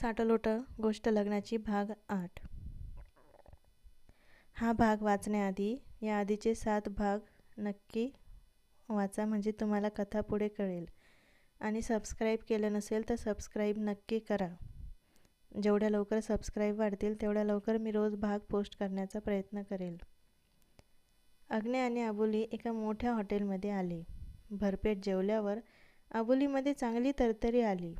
साटलोटं गोष्ट लग्नाची भाग आठ. हा भाग वाचण्याआधी या आधीचे सात भाग नक्की वाचा म्हणजे तुम्हाला कथा पुढे कळेल. आणि सबस्क्राईब केलं नसेल तर सबस्क्राईब नक्की करा. जेवढ्या लवकर सबस्क्राईब वाढतील तेवढ्या लवकर मी रोज भाग पोस्ट करण्याचा प्रयत्न करेल. अग्ने आणि अबोली एका मोठ्या हॉटेलमध्ये आले. भरपेट जेवल्यावर अबोलीमध्ये चांगली तरतरी आली.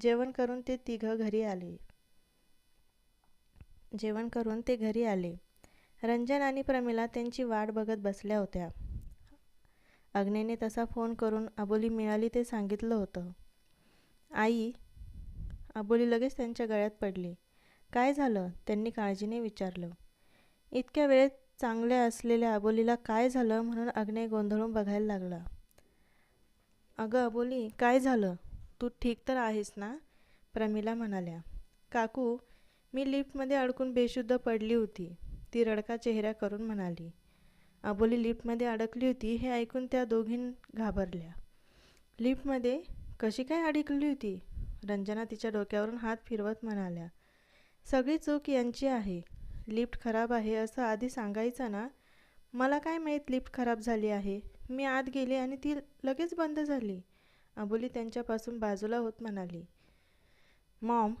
जेवण करून ते तिघं घरी आले. जेवण करून ते घरी आले. रंजन आणि प्रमिला त्यांची वाट बघत बसल्या होत्या. अग्नेने तसा फोन करून अबोली मिळाली ते सांगितलं होतं. आई अबोली लगेच त्यांच्या गळ्यात पडली. काय झालं? त्यांनी काळजीने विचारलं. इतक्या वेळेत चांगल्या असलेल्या अबोलीला काय झालं? म्हणून अग्ने गोंधळून बघायला लागला. अगं अबोली काय झालं? तू ठीक तर आहेस ना? प्रमिला म्हणाल्या. काकू मी लिफ्टमध्ये अडकून बेशुद्ध पडली होती. ती रडका चेहरा करून म्हणाली. अबोली लिफ्टमध्ये अडकली होती हे ऐकून त्या दोघीं घाबरल्या. लिफ्टमध्ये कशी काय अडकली होती? रंजना तिच्या डोक्यावरून हात फिरवत म्हणाल्या. सगळी चूक यांची आहे. लिफ्ट खराब आहे असं आधी सांगायचं ना? मला काय माहीत लिफ्ट खराब झाली आहे? मी आत गेले आणि ती लगेच बंद झाली. अबोली त्यांच्यापासून बाजूला होत म्हणाली मॉम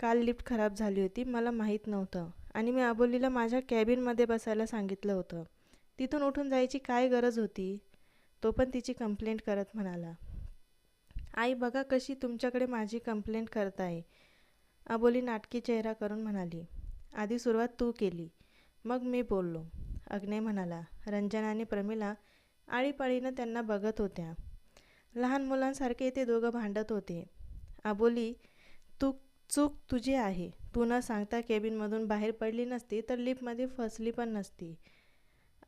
काल लिफ्ट खराब झाली होती मला माहीत नव्हतं आणि मी अबोलीला माझ्या कॅबिनमध्ये बसायला सांगितलं होतं. तिथून उठून जायची काय गरज होती? तो पण तिची कंप्लेंट करत म्हणाला आई बघा कशी तुमच्याकडे माझी कंप्लेंट करत आहे अबोली नाटकी चेहरा करून म्हणाली आधी सुरुवात तू केली मग मी बोललो. अग्ने म्हणाला रंजनाने प्रमिला आळीपाळीनं त्यांना बघत होत्या. लहान मुलांसारखे ते दोघं भांडत होते. आबोली तू चूक तुझी आहे. तू न सांगता केबिनमधून बाहेर पडली नसती तर लिफ्टमध्ये फसली पण नसती.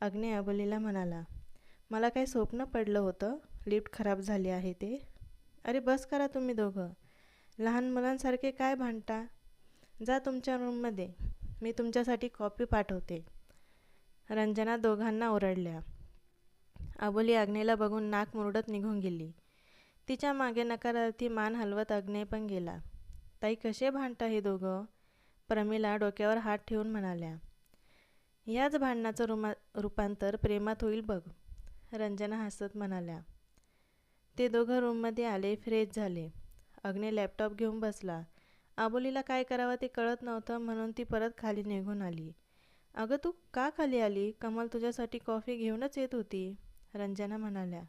अग्ने अबोलीला म्हणाला मला काय स्वप्न पडलं होतं? लिफ्ट खराब झाली आहे ते? अरे बस करा तुम्ही दोघं. लहान मुलांसारखे काय भांडता? जा तुमच्या रूममध्ये. मी तुमच्यासाठी कॉपी पाठवते. रंजना दोघांना ओरडल्या. अबोली अग्नेला बघून नाक मुरडत निघून गेली. तिच्यामागे नकारार्थी मान हलवत अग्ने पण गेला. ताई कसे भांडता हे दोघं? प्रमिला डोक्यावर हात ठेवून म्हणाल्या. याच भांडणाचं रुमा रूपांतर प्रेमात होईल बघ रंजना हसत म्हणाल्या. ते दोघं रूममध्ये आले फ्रेश झाले. अग्ने लॅपटॉप घेऊन बसला. आबोलीला काय करावं ते कळत नव्हतं म्हणून ती परत खाली निघून आली. अगं तू का खाली आली? कमल तुझ्यासाठी कॉफी घेऊनच येत होती रंजना म्हणाल्या.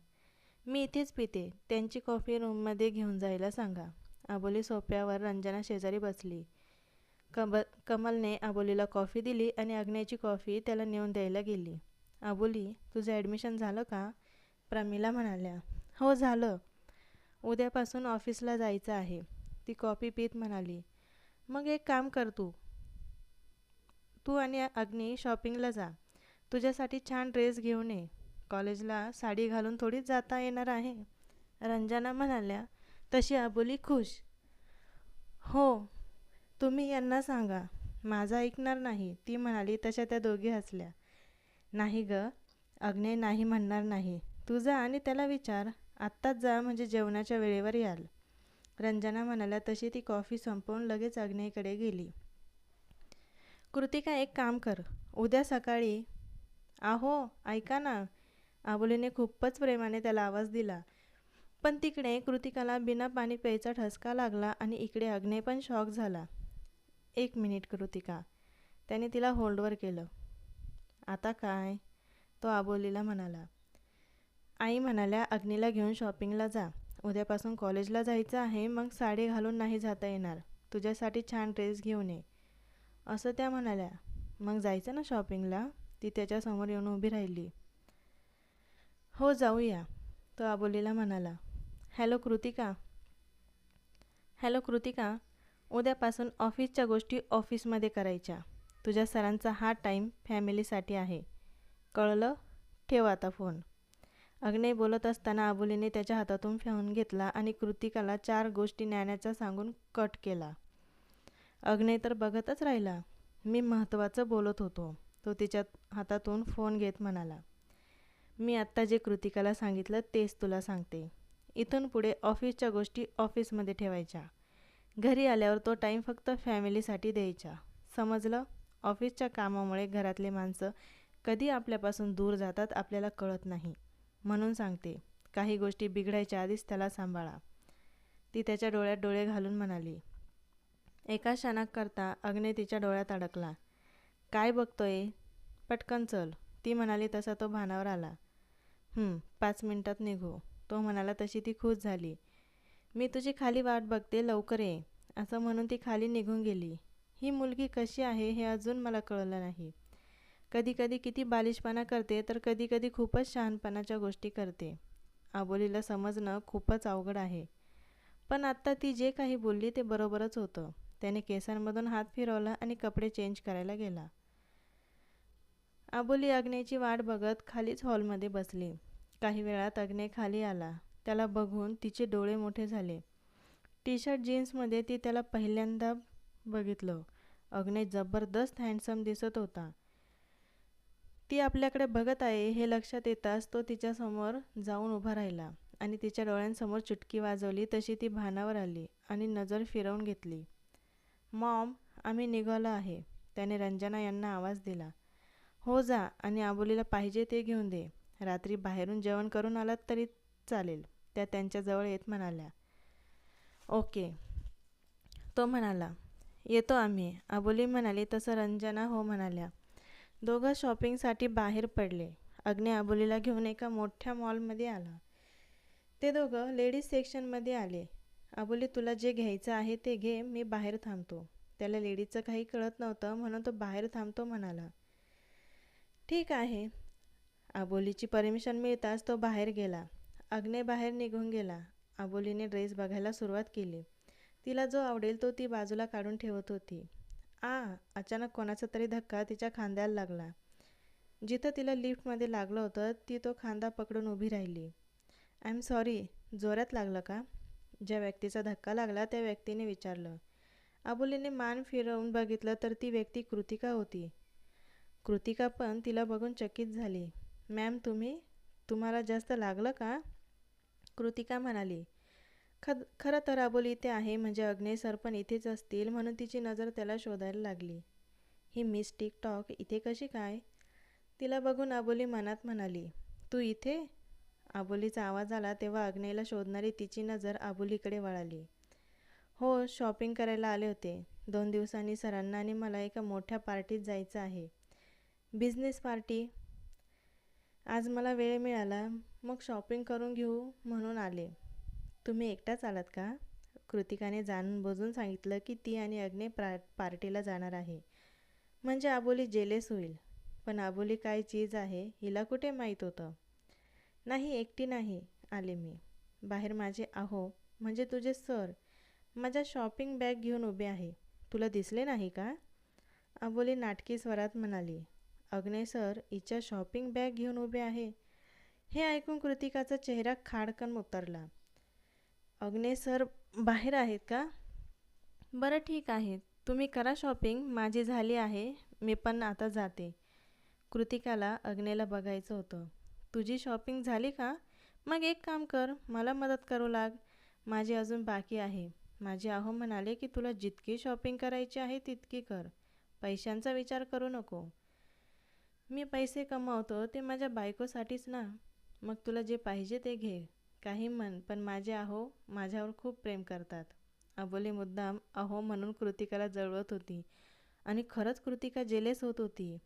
मी इथेच पिते. त्यांची कॉफी रूममध्ये घेऊन जायला सांगा. आबोली सोप्यावर रंजना शेजारी बसली. कब कमलने आबोलीला कॉफी दिली आणि अग्नेची कॉफी त्याला नेऊन द्यायला गेली. आबोली तुझं ॲडमिशन झालं का? प्रमिला म्हणाल्या. हो झालं. उद्यापासून ऑफिसला जायचं आहे. ती कॉफी पीत म्हणाली. मग एक काम कर तू. तू आणि अग्नी शॉपिंगला जा. तुझ्यासाठी छान ड्रेस घेऊन ये. कॉलेजला साडी घालून थोडीच जाता येणार आहे. रंजना म्हणाल्या तशी अबोली खुश. हो तुम्ही यांना सांगा. माझा ऐकणार नाही. ती म्हणाली तशा त्या दोघी हसल्या. नाही ग अग्ने नाही म्हणणार नाही. तू जा आणि त्याला विचार. आत्ताच जा म्हणजे जेवणाच्या वेळेवर याल. रंजना म्हणाल्या तशी ती कॉफी संपवून लगेच अग्नेकडे गेली. कृतिका एक काम कर. उद्या सकाळी. आहो ऐका ना. आबोलीने खूपच प्रेमाने त्याला आवाज दिला. पण तिकडे कृतिकाला बिना पाणी प्यायचा ठसका लागला आणि इकडे अग्ने पण शॉक झाला. एक मिनिट कृतिका. त्याने तिला होल्डवर केलं. आता काय? तो आबोलीला म्हणाला. आई म्हणाल्या अग्नीला घेऊन शॉपिंगला जा. उद्यापासून कॉलेजला जायचं आहे मग साडी घालून नाही जाता येणार. तुझ्यासाठी छान ड्रेस घेऊन ये. असं त्या म्हणाल्या. मग जायचं ना शॉपिंगला ती त्याच्यासमोर येऊन उभी राहिली. हो जाऊया. तो आबोलीला म्हणाला हॅलो कृतिका. हॅलो कृतिका उद्यापासून ऑफिसच्या गोष्टी ऑफिसमध्ये करायच्या. तुझ्या सरांचा हा टाईम फॅमिलीसाठी आहे. कळलं? ठेव आता फोन. अग्ने बोलत असताना आबोलीने त्याच्या हातातून फेहून घेतला आणि कृतिकाला चार गोष्टी न्याण्याचा सांगून कट केला. अग्ने तर बघतच राहिला. मी महत्त्वाचं बोलत होतो. तो तिच्या हातातून फोन घेत म्हणाला मी आत्ता जे कृतिकाला सांगितलं तेच तुला सांगते. इथून पुढे ऑफिसच्या गोष्टी ऑफिसमध्ये ठेवायच्या. घरी आल्यावर तो टाईम फक्त फॅमिलीसाठी द्यायचा. समजलं? ऑफिसच्या कामामुळे घरातले माणसं कधी आपल्यापासून दूर जातात आपल्याला कळत नाही. म्हणून सांगते काही गोष्टी बिघडायच्या आधीच त्याला सांभाळा. ती त्याच्या डोळ्यात डोळे घालून म्हणाली एका क्षणाकरता अग्ने तिच्या डोळ्यात अडकला. काय बघतोय? पटकन चल. ती म्हणाली तसा तो भानावर आला. पाच मिनिटात निघू. तो म्हणाला तशी ती खुश झाली. मी तुझी खाली वाट बघते लवकर ये. असं म्हणून ती खाली निघून गेली. ही मुलगी कशी आहे हे अजून मला कळलं नाही. कधीकधी किती बालिशपणा करते तर कधीकधी खूपच शहाणपणाच्या गोष्टी करते. आबोलीला समजणं खूपच अवघड आहे. पण आत्ता ती जे काही बोलली ते बरोबरच होतं. त्याने केसांमधून हात फिरवला आणि कपडे चेंज करायला गेला. आबोली अग्नेची वाट बघत खालीच हॉलमध्ये बसली. काही वेळात अग्ने खाली आला. त्याला बघून तिचे डोळे मोठे झाले. टी शर्ट जीन्समध्ये ती त्याला पहिल्यांदा बघितलं. अग्ने जबरदस्त हँडसम दिसत होता. ती आपल्याकडे बघत आहे हे लक्षात येताच तो तिच्यासमोर जाऊन उभा राहिला आणि तिच्या डोळ्यांसमोर चुटकी वाजवली तशी ती भानावर आली आणि नजर फिरवून घेतली. मॉम आम्ही निघालो आहे. त्याने रंजना यांना आवाज दिला. हो जा आणि आबोलीला पाहिजे ते घेऊन दे. रात्री बाहेरून जेवण करून आलात तरी चालेल. त्या त्यांच्याजवळ येत म्हणाल्या. ओके. तो म्हणाला येतो आम्ही. आबोली म्हणाली तसं रंजना हो म्हणाल्या. दोघं शॉपिंगसाठी बाहेर पडले. अग्नि आबोलीला घेऊन एका मोठ्या मॉलमध्ये आला. ते दोघं लेडीज सेक्शनमध्ये आले. आबोली तुला जे घ्यायचं आहे ते घे मी बाहेर थांबतो. त्याला लेडीजचं काही कळत नव्हतं म्हणून तो बाहेर थांबतो म्हणाला. ठीक आहे. आबोलीची परमिशन मिळताच तो बाहेर गेला. अग्ने बाहेर निघून गेला. आबोलीने ड्रेस बघायला सुरुवात केली. तिला जो आवडेल तो ती बाजूला काढून ठेवत होती. आ अचानक कोणाचा तरी धक्का तिच्या खांद्याला लागला. जिथं तिला लिफ्टमध्ये लागलं होतं ती तो खांदा पकडून उभी राहिली. आय एम सॉरी जोरात लागलं का? ज्या व्यक्तीचा धक्का लागला त्या व्यक्तीने विचारलं. आबोलीने मान फिरवून बघितलं तर ती व्यक्ती कृतिका होती. कृतिका पण तिला बघून चकित झाली. मॅम तुम्ही? तुम्हाला जास्त लागलं का? कृतिका म्हणाली ख खरं तर अबोली इथे आहे म्हणजे अग्ने सर पण इथेच असतील म्हणून तिची नजर त्याला शोधायला लागली. ही मिस टिकटॉक इथे कशी काय? तिला बघून अबोली मनात म्हणाली तू इथे? आबोलीचा आवाज आला तेव्हा अग्नेला शोधणारी तिची नजर आबोलीकडे वळाली. हो शॉपिंग करायला आले होते. दोन दिवसांनी सरांना आणि मला एका मोठ्या पार्टीत जायचं आहे. Business party? आज मला वेळ मिळाला मग शॉपिंग करून घेऊ म्हणून आले. तुम्ही एकटाच आलात का? कृतिकाने जाणून बुजून सांगितलं की ती आणि अग्ने प्रा पार्टीला जाणार आहे. म्हणजे आबोली जेलेस होईल. पण आबोली काय चीज आहे हिला कुठे माहीत होतं? नाही एकटी नाही आले मी. बाहेर माझे आहो म्हणजे तुझे सर. माझ्या शॉपिंग बॅग घेऊन उभे आहे. तुला दिसले नाही का? आबोली नाटकी स्वरात म्हणाली. अग्ने सर हिच्या शॉपिंग बॅग घेऊन उभे आहे. हे ऐकून कृतिकाचा चेहरा खाडकन उतरला. अग्ने सर बाहेर आहेत का? बरं ठीक आहे तुम्ही करा शॉपिंग माझी झाली आहे. मी पण आता जाते. कृतिकाला अग्नेला बघायचं होतं. तुझी शॉपिंग झाली का? मग एक काम कर. मला मदत करू लाग. माझी अजून बाकी आहे. माझे आहो म्हणाले की तुला जितकी शॉपिंग करायची आहे तितकी कर. पैशांचा विचार करू नको. मी पैसे कमावतो ते माझ्या बायकोसाठीच ना. मग तुला जे पाहिजे ते घे. काही म्हण पण माझे आहो माझ्यावर खूप प्रेम करतात. अबोली मुद्दाम अहो म्हणून कृतिकाला जळवत होती. आणि खरंच कृतिका जेलेस होत होती.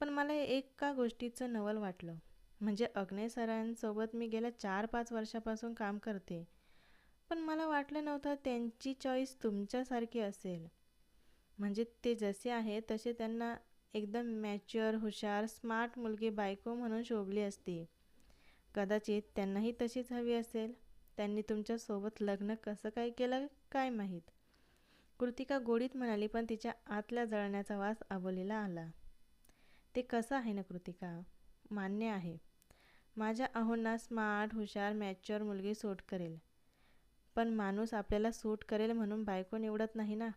पण मला एका गोष्टीचं नवल वाटलं. म्हणजे अग्ने सरांसोबत मी गेल्या चार पाच वर्षापासून काम करते. पण मला वाटलं नव्हतं त्यांची चॉईस तुमच्यासारखी असेल. म्हणजे ते जसे आहे तसे त्यांना एकदम मॅच्युअर हुशार स्मार्ट मुलगी बायको म्हणून शोभली असती. कदाचित त्यांनाही तशीच हवी असेल. त्यांनी तुमच्यासोबत लग्न कसं काय केलं काय माहीत? कृतिका गोडीत म्हणाली पण तिच्या आतल्या जळण्याचा वास आबोलीला आला. ते कसं आहे ना कृतिका? मान्य आहे. माझ्या आहोंना स्मार्ट हुशार मॅच्युअर मुलगी सूट करेल. पण माणूस आपल्याला सूट करेल म्हणून बायको निवडत नाही ना.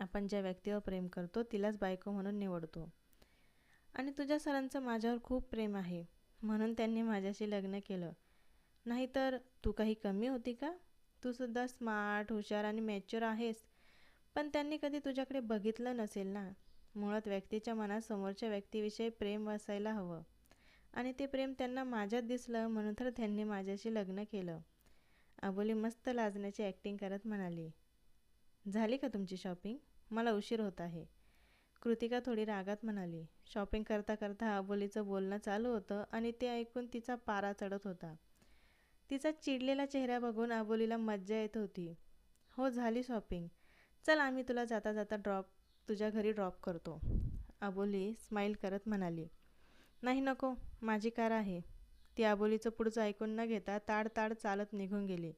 आपण ज्या व्यक्तीवर प्रेम करतो तिलाच बायको म्हणून निवडतो. आणि तुझ्या सरांचं माझ्यावर खूप प्रेम आहे. म्हणून त्यांनी माझ्याशी लग्न केलं. नाहीतर तू काही कमी होती का? तू सुद्धा स्मार्ट हुशार आणि मॅच्युअर आहेस. पण त्यांनी कधी तुझ्याकडे बघितलं नसेल ना? मुळात व्यक्तीच्या मनात समोरच्या व्यक्तीविषयी प्रेम असायला हवं. आणि ते प्रेम त्यांना माझ्यात दिसलं म्हणून तर त्यांनी माझ्याशी लग्न केलं. अबोली मस्त लाजण्याची ॲक्टिंग करत म्हणाली. झाली का तुमची शॉपिंग मला उशीर होत आहे. कृतिका थोडी रागात म्हणाली शॉपिंग करता करता अबोलीचं बोलणं चालू होतं आणि ते ऐकून तिचा पारा चढत होता. तिचा चिडलेला चेहरा बघून अबोलीला मज्जा येत होती. हो झाली शॉपिंग चल आम्ही तुला जाता जाता ड्रॉप तुझ्या घरी ड्रॉप करतो. अबोली स्माईल करत म्हणाली नाही नको माझी कार आहे. ती अबोलीचं पुढचं ऐकून न घेता ताड ताड चालत निघून गेली.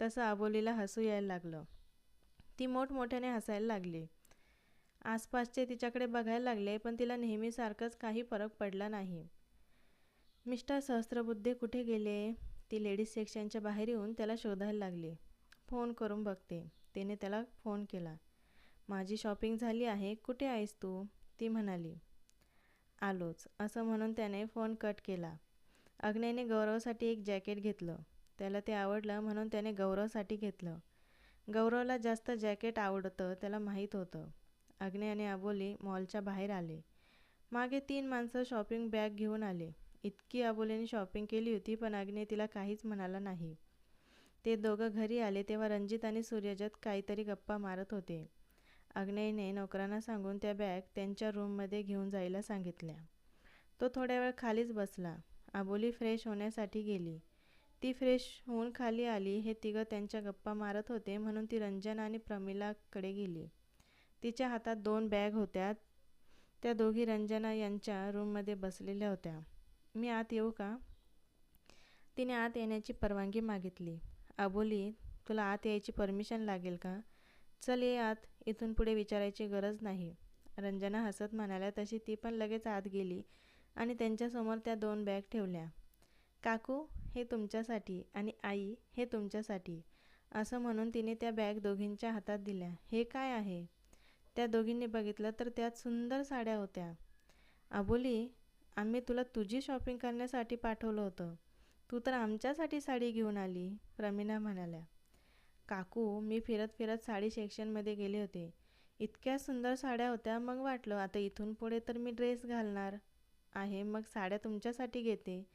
तसं अबोलीला हसू यायला लागलं. ती मोठमोठ्याने हसायला लागली. आसपासचे तिच्याकडे बघायला लागले पण तिला नेहमीसारखंच काही फरक पडला नाही. मिस्टर सहस्त्रबुद्धे कुठे गेले? ती लेडीज सेक्शनच्या बाहेर येऊन त्याला शोधायला लागली. फोन करून बघते. तिने त्याला फोन केला. माझी शॉपिंग झाली आहे. कुठे आहेस तू? ती म्हणाली. आलोच. असं म्हणून त्याने फोन कट केला. अग्नेने गौरवसाठी एक जॅकेट घेतलं. त्याला ते आवडलं म्हणून त्याने गौरवसाठी घेतलं. गौरवला जास्त जॅकेट आवडतं त्याला माहीत होतं. अग्ने आणि अबोली मॉलच्या बाहेर आले. मागे तीन माणसं शॉपिंग बॅग घेऊन आले. इतकी अबोलीने शॉपिंग केली होती पण अग्ने तिला काहीच म्हणाला नाही. ते दोघं घरी आले तेव्हा रणजित आणि सूर्यजत काहीतरी गप्पा मारत होते. अग्नेयने नोकरांना सांगून त्या बॅग त्यांच्या रूममध्ये घेऊन जायला सांगितल्या. तो थोड्या वेळ खालीच बसला. आबोली फ्रेश होण्यासाठी गेली. ती फ्रेश होऊन खाली आली हे तिघं त्यांच्या गप्पा मारत होते म्हणून ती रंजन आणि प्रमिलाकडे गेली. तिच्या हातात दोन बॅग होत्या. त्या दोघी रंजना यांच्या रूममध्ये बसलेल्या होत्या. मी आत येऊ का? तिने आत येण्याची परवानगी मागितली. अबोली तुला आत यायची परमिशन लागेल का? चल ये आत. इथून पुढे विचारायची गरज नाही. रंजना हसत म्हणाल्या. तशी ती पण लगेच आत गेली आणि त्यांच्यासमोर त्या दोन बॅग ठेवल्या. काकू हे तुमच्यासाठी आणि आई हे तुमच्यासाठी. असं म्हणून तिने त्या बॅग दोघींच्या हातात दिल्या. हे काय आहे? त्या दोघींनी बघितलं तर त्यात सुंदर साड्या होत्या. अबोली आम्ही तुला तुझी शॉपिंग करण्यासाठी पाठवलं होतं. तू तर आमच्यासाठी साडी घेऊन आली प्रमिना म्हणाल्या. काकू मी फिरत फिरत साडी सेक्शनमध्ये गेले होते. इतक्या सुंदर साड्या होत्या मग वाटलं आता इथून पुढे तर मी ड्रेस घालणार आहे मग साड्या तुमच्यासाठी घेते.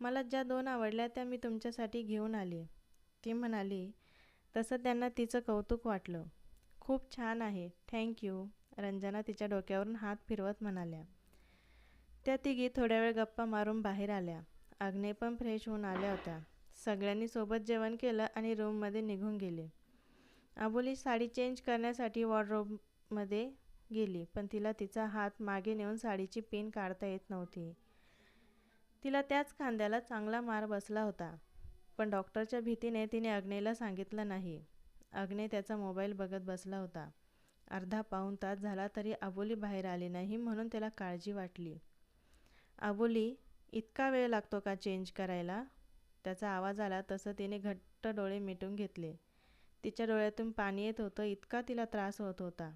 मला ज्या दोन आवडल्या त्या मी तुमच्यासाठी घेऊन आले. ती म्हणाली तसं त्यांना तिचं कौतुक वाटलं. खूप छान आहे. थँक्यू रंजना तिच्या डोक्यावरून हात फिरवत म्हणाल्या. त्या तिघी थोड्या वेळ गप्पा मारून बाहेर आल्या. अग्ने पण फ्रेश होऊन आल्या होत्या. सगळ्यांनी सोबत जेवण केलं आणि रूममध्ये निघून गेले. आबोली साडी चेंज करण्यासाठी वॉर्डरोबमध्ये गेली पण तिला तिचा हात मागे नेऊन साडीची पिन काढता येत नव्हती. तिला त्याच खांद्याला चांगला मार बसला होता. पण डॉक्टरच्या भीतीने तिने अग्नेला सांगितलं नाही. अग्ने त्याचा मोबाईल बघत बसला होता. अर्धा पाऊण तास झाला तरी आबोली बाहेर आली नाही म्हणून त्याला काळजी वाटली. आबोली इतका वेळ लागतो का चेंज करायला? त्याचा आवाज आला तसं तिने घट्ट डोळे मिटून घेतले. तिच्या डोळ्यातून पाणी येत होतं इतका तिला त्रास होत होता.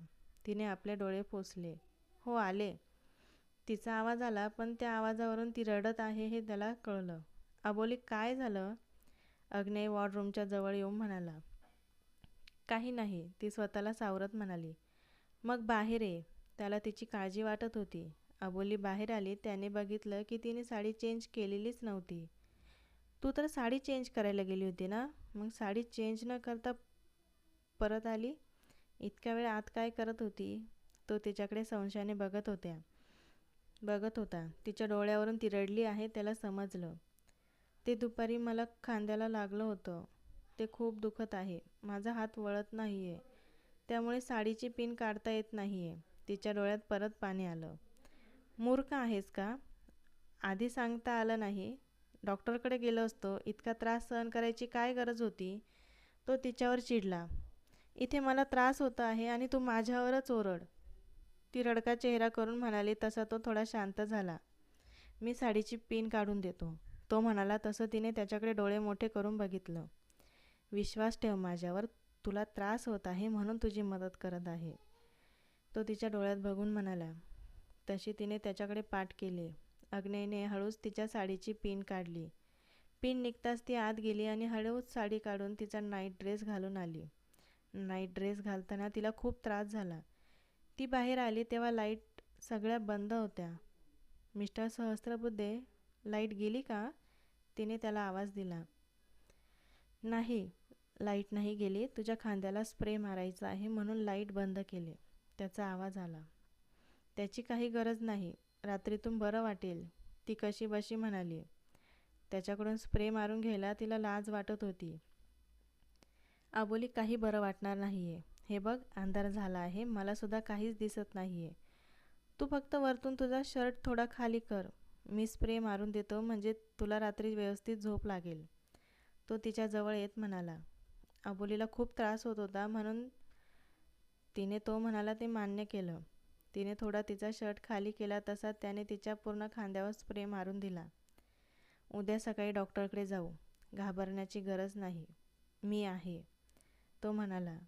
तिने आपले डोळे पोचले हो आले. तिचा आवाज आला पण त्या आवाजावरून ती रडत आहे हे त्याला कळलं. अबोली काय झालं? अग्नेय वॉर्डरूमच्या जवळ येऊन म्हणाला. काही नाही ती स्वतःला सावरत म्हणाली. मग बाहेर ये. त्याला तिची काळजी वाटत होती. अबोली बाहेर आली त्याने बघितलं की तिने साडी चेंज केलेलीच नव्हती. तू तर साडी चेंज करायला गेली होती ना? मग साडी चेंज न करता परत आली? इतक्या वेळ आत काय करत होती? तो तिच्याकडे संशयाने बघत होत्या. बघत होता. तिच्या डोळ्यावरून ती रडली आहे त्याला समजलं. ते दुपारी मला खांद्याला लागलं होतं. ते खूप दुखत आहे. माझा हात वळत नाही आहे त्यामुळे साडीची पिन काढता येत नाही आहे तिच्या डोळ्यात परत पाणी आलं. मूर्ख आहेस का? आधी सांगता आलं नाही. डॉक्टरकडे गेलो असतो. इतका त्रास सहन करायची काय गरज होती? तो तिच्यावर चिडला. इथे मला त्रास होत आहे आणि तू माझ्यावरच ओरड. ती रडका चेहरा करून म्हणाली तसा तो थोडा शांत झाला. मी साडीची पिन काढून देतो. तो म्हणाला तसं तिने त्याच्याकडे डोळे मोठे करून बघितलं. विश्वास ठेव माझ्यावर तुला त्रास होत आहे म्हणून तुझी मदत करत आहे. तो तिच्या डोळ्यात बघून म्हणाला तशी तिने त्याच्याकडे पाठ केले. अग्नेयने हळूच तिच्या साडीची पिन काढली. पिन निघताच ती आत गेली आणि हळूच साडी काढून तिचा नाईट ड्रेस घालून आली. नाईट ड्रेस घालताना तिला खूप त्रास झाला. ती बाहेर आली तेव्हा लाइट सगळ्या बंद होत्या. मिस्टर सहस्त्रबुद्धे लाइट गेली का? तिने त्याला आवाज दिला. नाही लाइट नाही गेली. तुझ्या खांद्याला स्प्रे मारायचा आहे म्हणून लाइट बंद केले. त्याचा आवाज आला. त्याची काही गरज नाही. रात्रीतून बरं वाटेल. ती कशी बशी म्हणाली. त्याच्याकडून स्प्रे मारून घ्यायला तिला लाज वाटत होती. आबोली काही बरं वाटणार नाही आहे हे बघ अंधार झाला आहे. मलासुद्धा काहीच दिसत नाही आहे तू फक्त वरतून तुझा शर्ट थोडा खाली कर. मी स्प्रे मारून देतो म्हणजे तुला रात्री व्यवस्थित झोप लागेल. तो तिच्याजवळ येत म्हणाला. अबोलीला खूप त्रास होत होता म्हणून तिने तो म्हणाला ते मान्य केलं. तिने थोडा तिचा शर्ट खाली केला तसा त्याने तिच्या पूर्ण खांद्यावर स्प्रे मारून दिला. उद्या सकाळी डॉक्टरकडे जाऊ. घाबरण्याची गरज नाही. मी आहे. तो म्हणाला.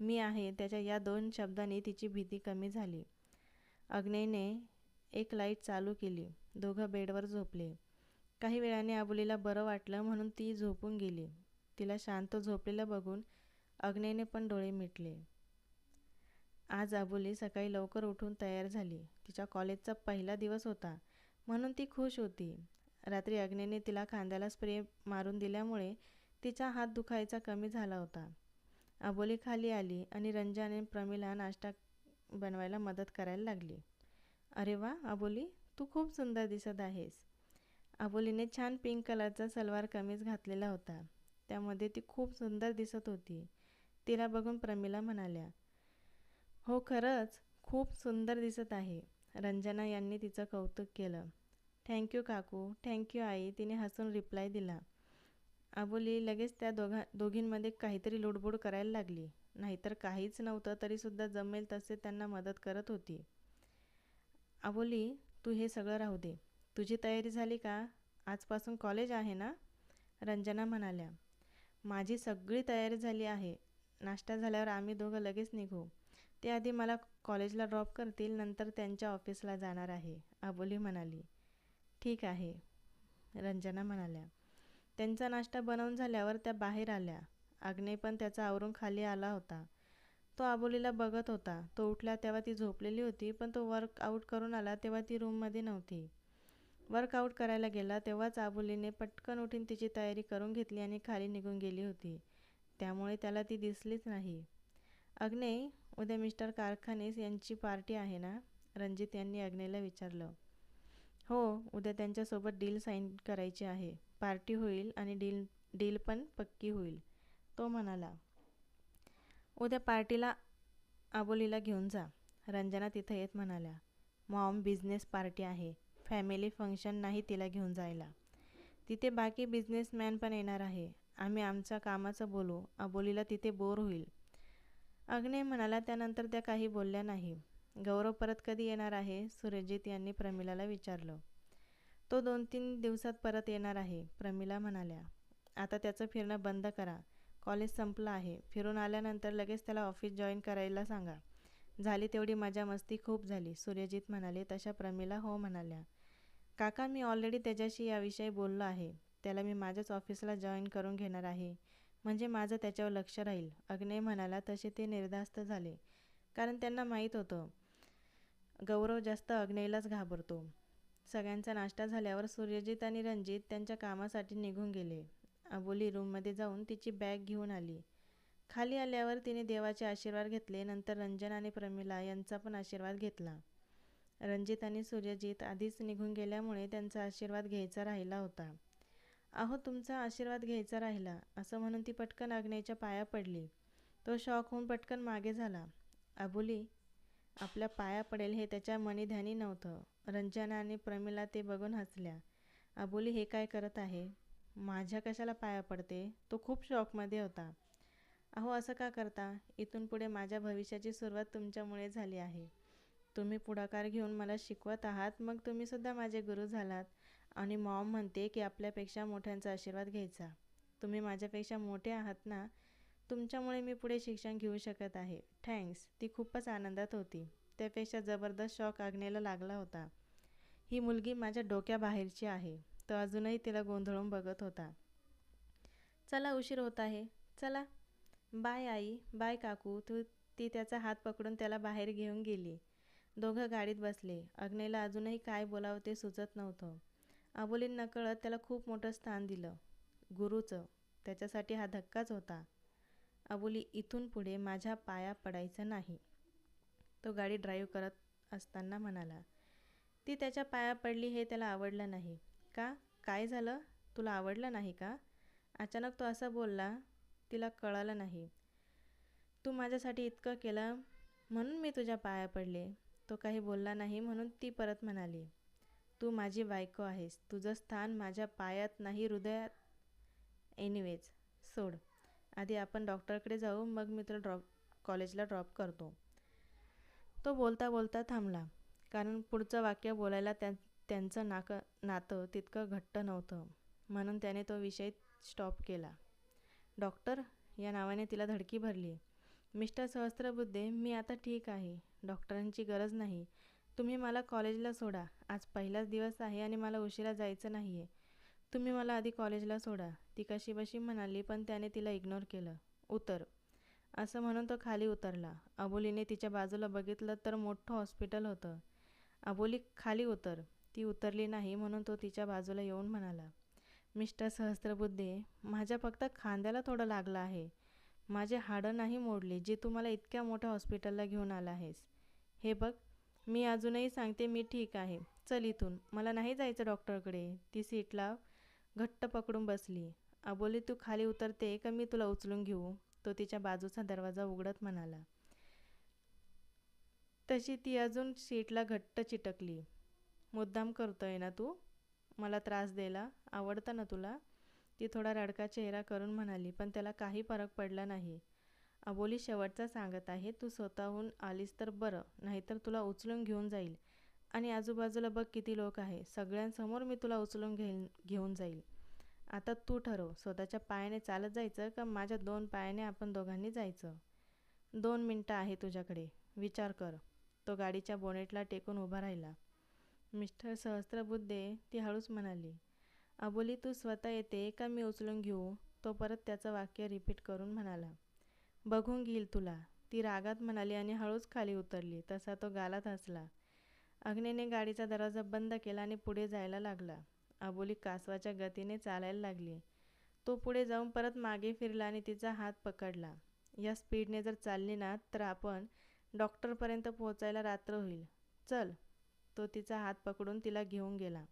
मी आहे त्याच्या या दोन शब्दांनी तिची भीती कमी झाली. अग्नेने एक लाइट चालू केली. दोघं बेडवर झोपले. काही वेळाने आबुलीला बरं वाटलं म्हणून ती झोपून गेली. तिला शांत झोपलेलं बघून अग्नेने पण डोळे मिटले. आज आबुली सकाळी लवकर उठून तयार झाली. तिच्या कॉलेजचा पहिला दिवस होता म्हणून ती खुश होती. रात्री अग्नेने तिला खांद्याला स्प्रे मारून दिल्यामुळे तिचा हात दुखायचा कमी झाला होता. अबोली खाली आली आणि रंजाने प्रमिला नाश्ता बनवायला मदत करायला लागली. अरे वा अबोली तू खूप सुंदर दिसत आहेस. अबोलीने छान पिंक कलरचा सलवार कमीज घातलेला होता. त्यामध्ये ती खूप सुंदर दिसत होती. तिला बघून प्रमिला म्हणाल्या हो खरंच खूप सुंदर दिसत आहे. रंजना यांनी तिचं कौतुक केलं. थँक्यू काकू थँक्यू आई तिने हसून रिप्लाय दिला. आबोली लगेच त्या दोघा दोघींमध्ये काहीतरी लोडबोड करायला लागली. नाहीतर काहीच नव्हतं तरीसुद्धा जमेल तसे त्यांना मदत करत होती. आबोली तू हे सगळं राहू दे. तुझी तयारी झाली का? आजपासून कॉलेज आहे ना? रंजना म्हणाल्या. माझी सगळी तयारी झाली आहे. नाश्ता झाल्यावर आम्ही दोघं लगेच निघू. ते आधी मला कॉलेजला ड्रॉप करतील नंतर त्यांच्या ऑफिसला जाणार आहे आबोली म्हणाली. ठीक आहे रंजना म्हणाल्या. त्यांचा नाश्ता बनवून झाल्यावर त्या बाहेर आल्या. आग्नेय पण त्याचा आवरून खाली आला होता. तो आबोलीला बघत होता. तो उठला तेव्हा ती झोपलेली होती पण तो वर्कआउट करून आला तेव्हा ती रूममध्ये नव्हती. वर्कआउट करायला गेला तेव्हाच आबोलीने पटकन उठून तिची तयारी करून घेतली आणि खाली निघून गेली होती. त्यामुळे त्याला ती दिसलीच नाही. अग्नेय उद्या मिस्टर कारखानेस यांची पार्टी आहे ना? रणजित यांनी अग्नेला विचारलं. हो उद्या त्यांच्यासोबत डील साईन करायची आहे. पार्टी होईल आणि डील डील पण पक्की होईल. तो म्हणाला उद्या पार्टीला आबोलीला घेऊन जा. रंजना तिथं येत म्हणाल्या मॉम बिझनेस पार्टी आहे. फॅमिली फंक्शन नाही तिला घेऊन जायला. तिथे बाकी बिझनेसमॅन पण येणार आहे. आम्ही आमच्या कामाचं बोलू. अबोलीला तिथे बोर होईल. अग्ने म्हणाला त्यानंतर त्या काही बोलल्या नाही. गौरव परत कधी येणार आहे? सुरजित यांनी प्रमिलाला विचारलं. तो दोन तीन दिवसात परत येणार आहे प्रमिला म्हणाल्या. आता त्याचं फिरणं बंद करा. कॉलेज संपलं आहे. फिरून आल्यानंतर लगेच त्याला ऑफिस जॉईन करायला सांगा. झाली तेवढी मजा मस्ती खूप झाली सूर्यजित म्हणाले. तशा प्रमिला हो म्हणाल्या. काका मी ऑलरेडी त्याच्याशी याविषयी बोललो आहे. त्याला मी माझ्याच ऑफिसला जॉईन करून घेणार आहे. म्हणजे माझं त्याच्यावर लक्ष राहील. अग्नेय म्हणाला तसे ते निर्धास्त झाले. कारण त्यांना माहीत होतं. गौरव जास्त अग्नेयलाच घाबरतो. सगळ्यांचा नाश्ता झाल्यावर सूर्यजित आणि रणजित त्यांच्या कामासाठी निघून गेले. अबोली रूममध्ये जाऊन तिची बॅग घेऊन आली. खाली आल्यावर तिने देवाचे आशीर्वाद घेतले नंतर रंजन आणि प्रमिला यांचा पण आशीर्वाद घेतला. रणजित आणि सूर्यजित आधीच निघून गेल्यामुळे त्यांचा आशीर्वाद घ्यायचा राहिला होता. अहो तुमचा आशीर्वाद घ्यायचा राहिला असं म्हणून ती पटकन अग्नेच्या पाया पडली. तो शॉक होऊन पटकन मागे झाला. अबोली आपल्या पाया पडेल हे त्याच्या मनीध्यानी नव्हतं. रंजना आणि प्रमिला ते बघून हसल्या. अबोली हे काय करत आहे? माझ्या कशाला पाया पडते? तो खूप शॉकमध्ये होता. अहो असं का करता? इथून पुढे माझ्या भविष्याची सुरुवात तुमच्यामुळे झाली आहे. तुम्ही पुढाकार घेऊन मला शिकवत आहात मग तुम्हीसुद्धा माझे गुरु झालात. आणि मॉम म्हणते की आपल्यापेक्षा मोठ्यांचा आशीर्वाद घ्यायचा. तुम्ही माझ्यापेक्षा मोठे आहात ना? तुमच्यामुळे मी पुढे शिक्षण घेऊ शकत आहे. थँक्स. ती खूपच आनंदात होती. त्यापेक्षा जबरदस्त शॉक आग्नेला लागला होता. ही मुलगी माझ्या डोक्याबाहेरची आहे. तो अजूनही तिला गोंधळून बघत होता. चला उशीर होत आहे. चला. बाय आई. बाय काकू. तू ती त्याचा हात पकडून त्याला बाहेर घेऊन गेली. दोघं गाडीत बसले. अग्नेला अजूनही काय बोलावं ते सुचत नव्हतं. अबोलींना नकळत त्याला खूप मोठं स्थान दिलं. गुरुचं. त्याच्यासाठी हा धक्काच होता. अबोली इथून पुढे माझ्या पाया पडायचं नाही. तो गाडी ड्राईव्ह करत असताना म्हणाला ती त्याच्या पाया पडली हे त्याला आवडलं नाही. का? काय झालं? तुला आवडलं नाही का? अचानक तो असा बोलला तिला कळालं नाही. तू माझ्यासाठी इतकं केलं म्हणून मी तुझ्या पाया पडले. तो काही बोलला नाही म्हणून ती परत म्हणाली तू माझी बायको आहेस. तुझं स्थान माझ्या पायात नाही हृदयात. एनिवेज सोड. आधी आपण डॉक्टरकडे जाऊ मग मी तुला ड्रॉप कॉलेजला ड्रॉप करतो. तो बोलता बोलता थांबला. कारण पुढचं वाक्य बोलायला त्या त्यांचं नाक नातं तितकं घट्ट नव्हतं. म्हणून त्याने तो विषय स्टॉप केला. डॉक्टर या नावाने तिला धडकी भरली. मिस्टर सहस्त्रबुद्धे मी आता ठीक आहे. डॉक्टरांची गरज नाही. तुम्ही मला कॉलेजला सोडा. आज पहिलाच दिवस आहे आणि मला उशिरा जायचं नाही आहे तुम्ही मला आधी कॉलेजला सोडा. ती कशीबशी म्हणाली पण त्याने तिला इग्नोर केलं. उतर. असं म्हणून तो खाली उतरला. अबोलीने तिच्या बाजूला बघितलं तर मोठं हॉस्पिटल होतं. अबोली खाली उतर. ती उतरली नाही म्हणून तो तिच्या बाजूला येऊन म्हणाला मिस्टर सहस्त्रबुद्धे माझ्या फक्त खांद्याला थोडं लागलं आहे. माझे हाडं नाही मोडले जे तू मला इतक्या मोठ्या हॉस्पिटलला घेऊन आला आहेस. हे बघ मी अजूनही सांगते मी ठीक आहे. चल इथून. मला नाही जायचं डॉक्टरकडे ती सीटला घट्ट पकडून बसली. अबोली तू खाली उतरते का मी तुला उचलून घेऊ? तो तिच्या बाजूचा दरवाजा उघडत म्हणाला. तशी ती अजून सीटला घट्ट चिटकली. मुद्दाम करतोय ना तू? मला त्रास द्यायला आवडतं ना तुला? ती थोडा रडका चेहरा करून म्हणाली पण त्याला काही फरक पडला नाही. अबोली शेवटचा सांगत आहे तू स्वतःहून आलीस तर बरं नाहीतर तुला उचलून घेऊन जाईल. आणि आजूबाजूला बघ किती लोक आहे. सगळ्यांसमोर मी तुला उचलून घेईन घेऊन जाईल. आता तू ठरव स्वतःच्या पायाने चालत जायचं का माझ्या दोन पायाने आपण दोघांनी जायचं? दोन मिनटं आहे तुझ्याकडे विचार कर. तो गाडीच्या बोनेटला टेकून उभा राहिला. मिस्टर सहस्त्रबुद्धे ती हळूच म्हणाली अबोली तू स्वतः येते का मी उचलून घेऊ? तो परत त्याचं वाक्य रिपीट करून म्हणाला बघून घेईल तुला. ती रागात म्हणाली आणि हळूच खाली उतरली. तसा तो गालात हसला. अग्नेने गाडीचा दरवाजा बंद केला आणि पुढे जायला लागला. अबोली कासवाच्या गतीने चालायला लागली. तो पुढे जाऊन परत मागे फिरला आणि तिचा हात पकडला. या स्पीडने जर चालली ना तर आपण डॉक्टरपर्यंत पोहोचायला रात्र होईल. चल तो तिचा हात पकडून तिला घेऊन गेला.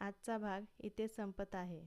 आजचा भाग इथे संपत आहे.